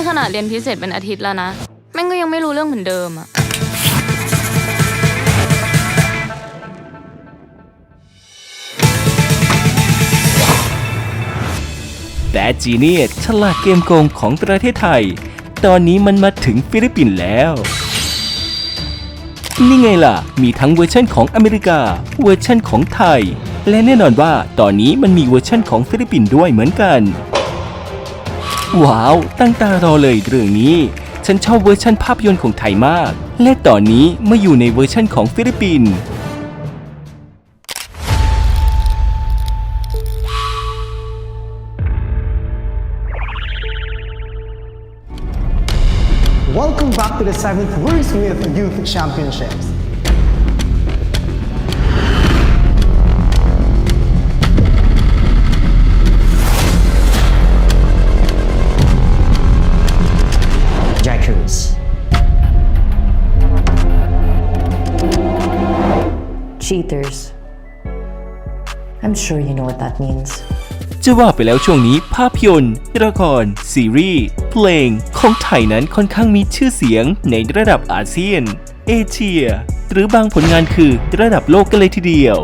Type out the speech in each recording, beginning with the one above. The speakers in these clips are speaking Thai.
นี่ขนาดเรียนพิเศษเป็นอาทิตย์แล้วนะ แม่งก็ยังไม่รู้เรื่องเหมือนเดิมอะแต่จีเนียฉลาดเกมโกงของประเทศไทย ตอนนี้มันมาถึงฟิลิปปินส์แล้ว นี่ไงล่ะ มีทั้งเวอร์ชันของอเมริกา เวอร์ชันของไทย และแน่นอนว่าตอนนี้มันมีเวอร์ชันของฟิลิปปินส์ด้วยเหมือนกัน ว้าว ตั้งตารอเลยเรื่องนี้ ฉันชอบเวอร์ชันภาพยนตร์ของไทยมาก และตอนนี้มาอยู่ในเวอร์ชันของฟิลิปปินส์ Welcome back to the seventh Wordsmith Youth Championships. Jack Cruz. Cheaters. I'm sure you know what that means. จะว่าไปแล้วช่วงนี้ภาพยนตร์ละคร ซีรีส์เพลง ของไทยนั้นค่อนข้างมีชื่อเสียงในระดับอาเซียน เอเชีย หรือบางผลงานคือระดับโลกกันเลยทีเดียว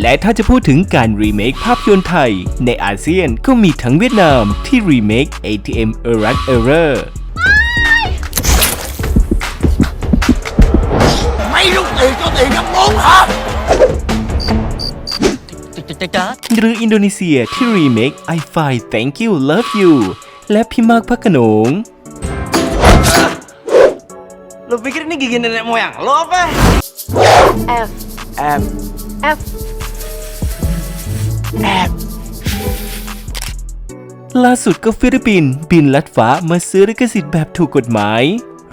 และถ้าจะพูดถึงการรีเมคภาพยนตร์ไทย ในอาเซียนก็มีทั้งเวียดนามที่รีเมค ATM Error Error ตื่นก็ตื่นกับลงฮะจะจ้าหรืออินโดนีเซียที่รีเมค I Find Thank You Love You และพี่มากพระโขนง Lo pikir ini gigi nenek moyang lo apa? F. M F. M ล่าสุดก็ฟิลิปปินส์บินลัดฟ้ามาซื้อลิขสิทธิ์แบบถูกกฎหมาย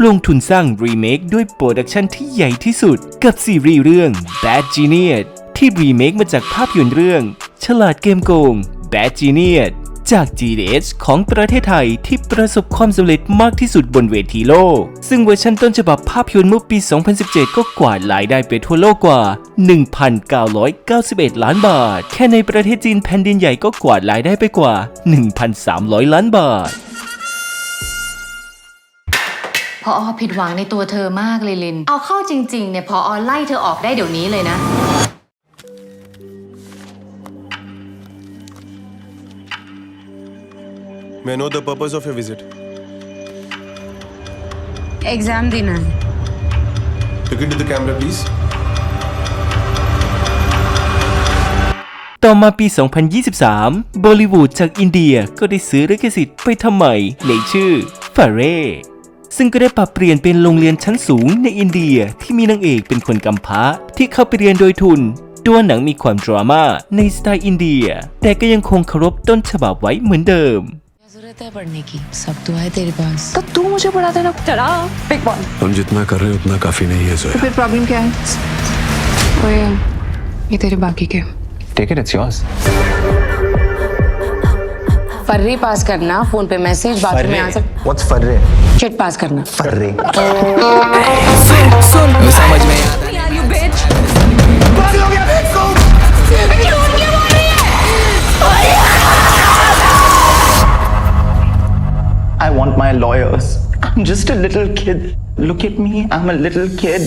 ลงทุนสร้างรีเมคด้วยโปรดักชันที่ใหญ่ที่สุด กับซีรีส์เรื่อง Bad Genius ที่รีเมคมาจากภาพยนตร์เรื่อง ฉลาดเกมโกง Bad Genius จาก GDH ของประเทศไทยที่ประสบความสำเร็จมากที่สุดบนเวทีโลก ซึ่งเวอร์ชันต้นฉบับภาพยนตร์เมื่อปี 2017 ก็กวาดรายได้ไปทั่วโลกกว่า 1,991 ล้านบาท แค่ในประเทศจีนแผ่นดินใหญ่ก็กวาดรายได้ไปกว่า 1,300 ล้านบาท พออผิดหวังในตัวเธอมากเลยลิน เอาเข้าจริง ๆ เนี่ยพออไล่เธอออกได้เดี๋ยวนี้เลยนะ May I know the purpose of your visit? Exam देना है Look into the camera, please. ต่อมาปี 2023 บอลิวูดจากอินเดียก็ได้ซื้อลิขสิทธิ์ไปทำใหม่ในชื่อฟาเร่ ซึ่งก็ได้ปรับเปลี่ยนเป็นโรงเรียนชั้นสูงในอินเดียที่มีนางเอกเป็นคนกำพร้าที่เข้าไปเรียนโดยทุน ตัวหนังมีความดราม่าในสไตล์อินเดีย แต่ก็ยังคงเคารพต้นฉบับไว้เหมือนเดิม जरूरत है पढ़ने की सब तो है तेरे पास तो तू मुझे पढ़ा देना चला पिक वन हम जितना कर रहे हैं उतना काफी नहीं है जोया फिर प्रॉब्लम क्या है ओए ये तेरे बाकी के Take it, it's yours. फर्री पास करना फोन पे मैसेज बाथरूम में answer What's Farre? Chit pass करना Farre. समझ में आता I want my lawyers. I'm just a little kid. Look at me, I'm a little kid.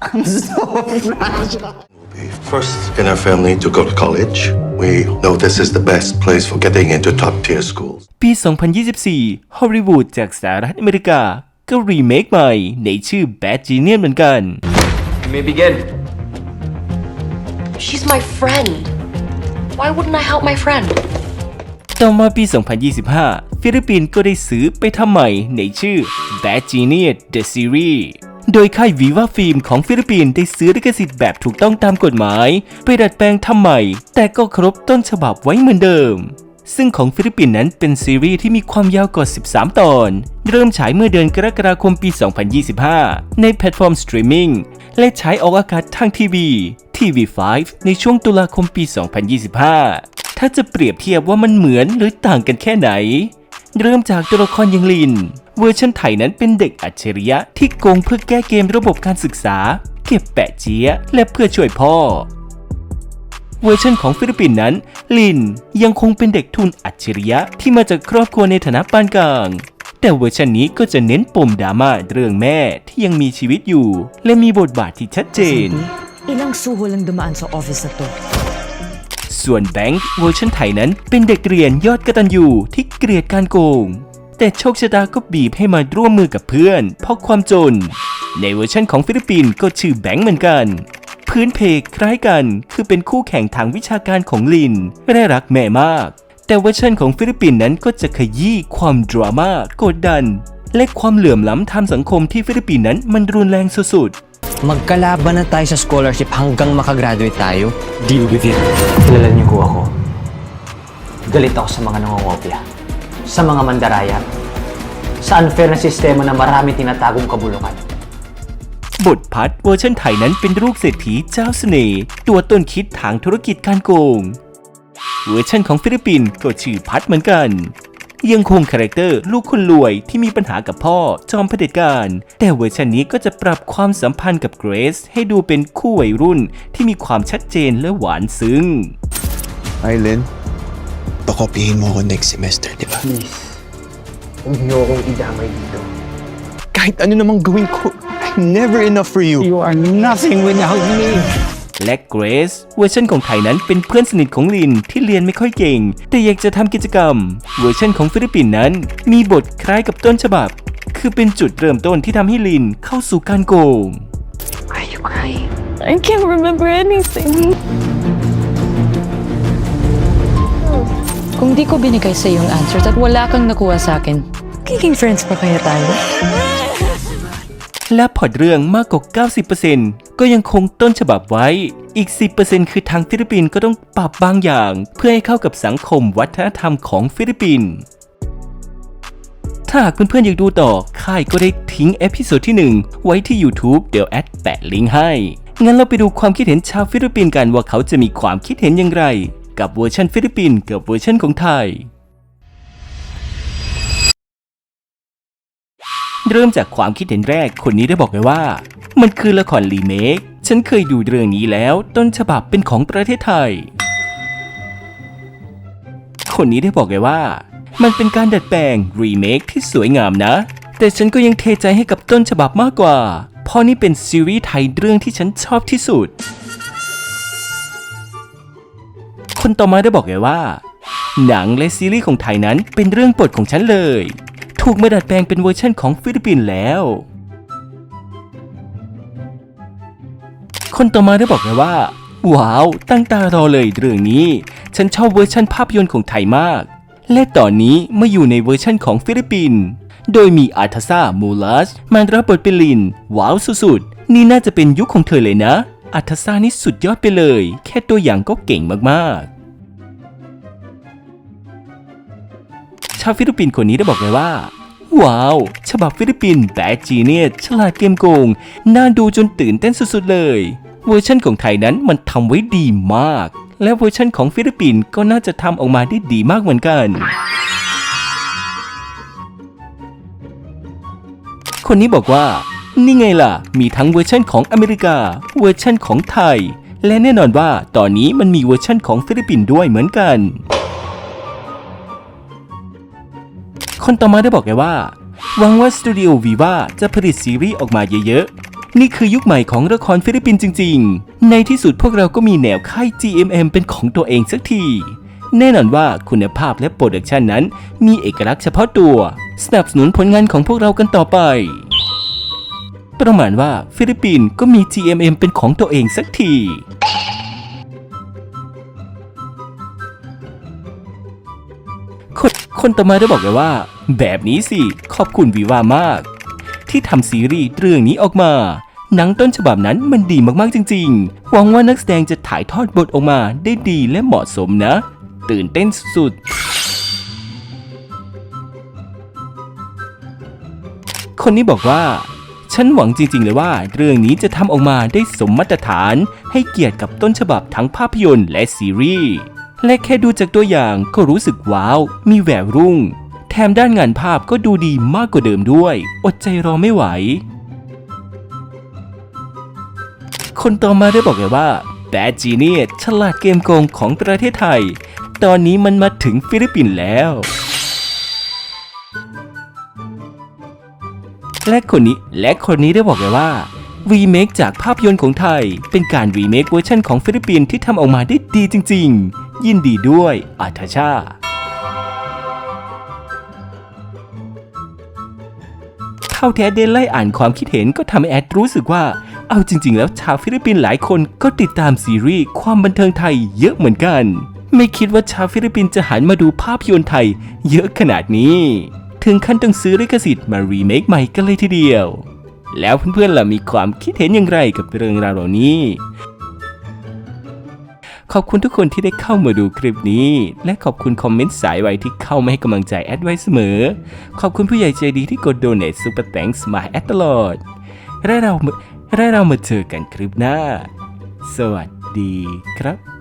I'm so fragile. First in our family to go to college. We know this is the best place for getting into top tier schools. ปี 2024 ฮอลลีวูดจากสหรัฐอเมริกา ก็รีเมคใหม่ในชื่อ Bad Genius เหมือนกัน You may begin. She's my friend. Why wouldn't I help my friend? ต่อมาปี 2025 ฟิลิปปินส์ก็ได้ซื้อไปทำใหม่ในชื่อ Bad Genius The Series โดยค่าย Viva Film ของฟิลิปปินส์ได้ซื้อลิขสิทธิ์แบบถูกต้องตามกฎหมาย ไปดัดแปลงทำใหม่ แต่ก็ครบต้นฉบับไว้เหมือนเดิม ซึ่งของฟิลิปปินส์นั้นเป็นซีรีส์ที่มีความยาวกว่า 13 ตอน เริ่มฉายเมื่อเดือนกรกฎาคมปี 2025 ในแพลตฟอร์มสตรีมมิ่งและฉายออกอากาศทางทีวี TV5 ในช่วงตุลาคมปี 2025 ถ้าจะเปรียบเทียบว่ามันเหมือนหรือต่างกันแค่ไหน เริ่มจากตัวละครยังลิน เวอร์ชันไทยนั้นเป็นเด็กอัจฉริยะที่โกงเพื่อแก้เกมระบบการศึกษา เก็บแปะเจี๊ยะและเพื่อช่วยพ่อ เวอร์ชันของฟิลิปปินส์นั้น ลินยังคงเป็นเด็กทุนอัจฉริยะที่มาจากครอบครัวในฐานะปานกลางแต่เวอร์ชันนี้ก็จะเน้นปมดราม่าเรื่องแม่ที่ยังมีชีวิตอยู่ และมีบทบาทที่ชัดเจน Ilang suho lang dumaan sa office na to. ส่วนแบงค์เวอร์ชันไทยนั้นเป็นเด็กเรียนยอดกระตันยูที่เกลียดการโกง แต่โชคชะตาก็บีบให้มาร่วมมือกับเพื่อน เพราะความจน ในเวอร์ชันของฟิลิปปินส์ก็ชื่อแบงค์เหมือนกัน พื้นเพคล้ายกันคือเป็นคู่แข่งทางวิชาการของลินและรักแม่มาก แต่เวอร์ชันของฟิลิปปินส์นั้นก็จะขยี้ความดราม่ากดดัน และความเหลื่อมล้ำทางสังคมที่ฟิลิปปินส์นั้นมันรุนแรงสุดๆ Magkalaban na tayo sa scholarship hanggang makagraduate tayo. Deal with it. Kilala niyo ko ako. Galit ako sa mga nangongopya. Sa mga mandaraya. Sa unfair na sistema na marami tinatagong kabulukan. บทพัดเวอร์ชันไทยนั้นเป็นลูกเศรษฐีเจ้าเสน่ห์ตัวต้นคิดทางธุรกิจการโกง เวอร์ชันของฟิลิปปินส์ก็ชื่อพัดเหมือนกัน ยังคงคาแรคเตอร์ลูกคนรวยที่มีปัญหากับพ่อจอมเผด็จการ แต่เวอร์ชันนี้ก็จะปรับความสัมพันธ์กับเกรซให้ดูเป็นคู่วัยรุ่นที่มีความชัดเจนและหวานซึ้ง Aileen, pakopyahin mo ako next semester, di ba? Please. Huwag niyo akong idamay dito. Kahit ano namang gawin ko, I'm never enough for you. You are nothing without me. และเกรซเวอร์ชันของไทยนั้นเป็นเพื่อนสนิทของลินที่เรียนไม่ค่อยเก่ง แต่อยากจะทำกิจกรรม เวอร์ชันของฟิลิปปินส์นั้น มีบทคล้ายกับต้นฉบับ คือเป็นจุดเริ่มต้นที่ทำให้ลินเข้าสู่การโกง Are you crying? I can't remember anything. Kung di ko binigay sa yung answers at wala kang nakuha sa akin, magiging friends pa kaya tayo? และพล็อร์ตเรื่องมากกว่า 90%ก็ยังคงต้นฉบับไว้ อีก 10%คือทางฟิลิปปินส์ก็ต้องปรับบางอย่าง เพื่อให้เข้ากับสังคมวัฒนธรรมของฟิลิปปินส์ถ้าหากเพื่อนๆอยากดูต่อ ค่ายก็ได้ทิ้งเอพิโซดที่ 1 ไว้ที่ YouTube เดี๋ยวแอดแปะลิงก์ให้ งั้นเราไปดูความคิดเห็นชาวฟิลิปปินส์กันว่าเขาจะมีความคิดเห็นอย่างไร กับเวอร์ชันฟิลิปปินส์กับเวอร์ชันของไทย เริ่มจากความคิดเห็นแรกคนนี้ได้บอกไว้ว่า มันคือละครรีเมค ฉันเคยดูเรื่องนี้แล้ว ต้นฉบับเป็นของประเทศไทย คนนี้ได้บอกไว้ว่า มันเป็นการดัดแปลงรีเมคที่สวยงามนะ แต่ฉันก็ยังเทใจให้กับต้นฉบับมากกว่า เพราะนี่เป็นซีรีส์ไทยเรื่องที่ฉันชอบที่สุด คนต่อมาได้บอกไว้ว่า หนังและซีรีส์ของไทยนั้นเป็นเรื่องโปรดของฉันเลย ถูกมาดัดแปลงเป็นเวอร์ชันของฟิลิปปินส์แล้วคนต่อมาได้บอกเลยว่า ว้าว ตั้งตารอเลยเรื่องนี้ ฉันชอบเวอร์ชันภาพยนตร์ของไทยมาก และตอนนี้มาอยู่ในเวอร์ชันของฟิลิปปินส์โดยมีอาร์ทาซามูลัสมารับบทเป็นลิน ว้าวสุดๆ นี่น่าจะเป็นยุคของเธอเลยนะ อาร์ทาซานี่สุดยอดไปเลย แค่ตัวอย่างก็เก่งมาก ๆ ชาวฟิลิปปินส์คนนี้ได้บอกเลยว่า ว้าว ฉบับฟิลิปปินส์แต่จีเนียฉลาดเกมโกง น่าดูจนตื่นเต้นสุด ๆ เลย เวอร์ชันของไทยนั้นมันทำไว้ดีมาก และเวอร์ชันของฟิลิปปินส์ก็น่าจะทำออกมาได้ดีมากเหมือนกันคนนี้บอกว่า นี่ไงล่ะ มีทั้งเวอร์ชันของอเมริกา เวอร์ชันของไทย และแน่นอนว่าตอนนี้มันมีเวอร์ชันของฟิลิปปินส์ด้วยเหมือนกัน คนต่อมาได้บอกไงว่าหวังว่าสตูดิโอวีวาจะผลิตซีรีส์ออกมาเยอะๆ นี่คือยุคใหม่ของละครฟิลิปปินส์จริง ๆ ในที่สุดพวกเราก็มีแนวค่าย GMM เป็นของตัวเองสักทีแน่นอนว่าคุณภาพและโปรดักชันนั้น มีเอกลักษณ์เฉพาะตัว สนับสนุนผลงานของพวกเรากันต่อไป ประมาณว่าฟิลิปปินส์ก็มี GMM เป็นของตัวเองสักทีคนคนต่อมาได้บอกเลยว่า แบบนี้สิ ขอบคุณวีวามาก ที่ทำซีรีส์เรื่องนี้ออกมา หนังต้นฉบับนั้นมันดีมากๆจริงๆ หวังว่านักแสดงจะถ่ายทอดบทออกมาได้ดีและเหมาะสมนะ ตื่นเต้นสุดๆคนนี้บอกว่า ฉันหวังจริงๆ เลยว่า เรื่องนี้จะทำออกมาได้สมมาตรฐาน ให้เกียรติกับต้นฉบับทั้งภาพยนตร์และซีรีส์ และแค่ดูจากตัวอย่างก็รู้สึกว้าว มีแววรุ่ง แถมด้านงานภาพก็ดูดีมากกว่าเดิมด้วย อดใจรอไม่ไหว คนต่อมาได้บอกเลยว่า Bad Genius ฉลาดเกมโกงของประเทศไทย ตอนนี้มันมาถึงฟิลิปปินส์แล้ว และคนนี้และคนนี้ได้บอกเลยว่ารีเมคจากภาพยนตร์ของไทย เป็นการรีเมคเวอร์ชันของฟิลิปปินส์ที่ทำออกมาได้ดีจริง ๆ ยินดีด้วยอาทาชาเท่าแท้เดนไล่อ่านความคิดเห็นก็ทำให้แอดรู้สึกว่า เอาจริง ๆ แล้วชาวฟิลิปปินส์หลายคนก็ติดตามซีรีส์ความบันเทิงไทยเยอะเหมือนกัน ไม่คิดว่าชาวฟิลิปปินส์จะหันมาดูภาพยนตร์ไทย เยอะขนาดนี้ ถึงขั้นต้องซื้อลิขสิทธิ์มารีเมคใหม่กันเลยทีเดียว แล้วเพื่อนๆล่ะมีความคิดเห็นอย่างไรกับเรื่องราวเหล่านี้ ขอบคุณทุกคนที่ได้เข้ามาดูคลิปนี้ และขอบคุณคอมเมนต์สายไวที่เข้ามาให้กำลังใจแอดไว้เสมอ ขอบคุณผู้ใหญ่ใจดีที่กดโดเน t ซูเปอร์แตงส์มาแอดตลอด และเรามาและเรามาเจอกันคลิปหน้า สวัสดีครับ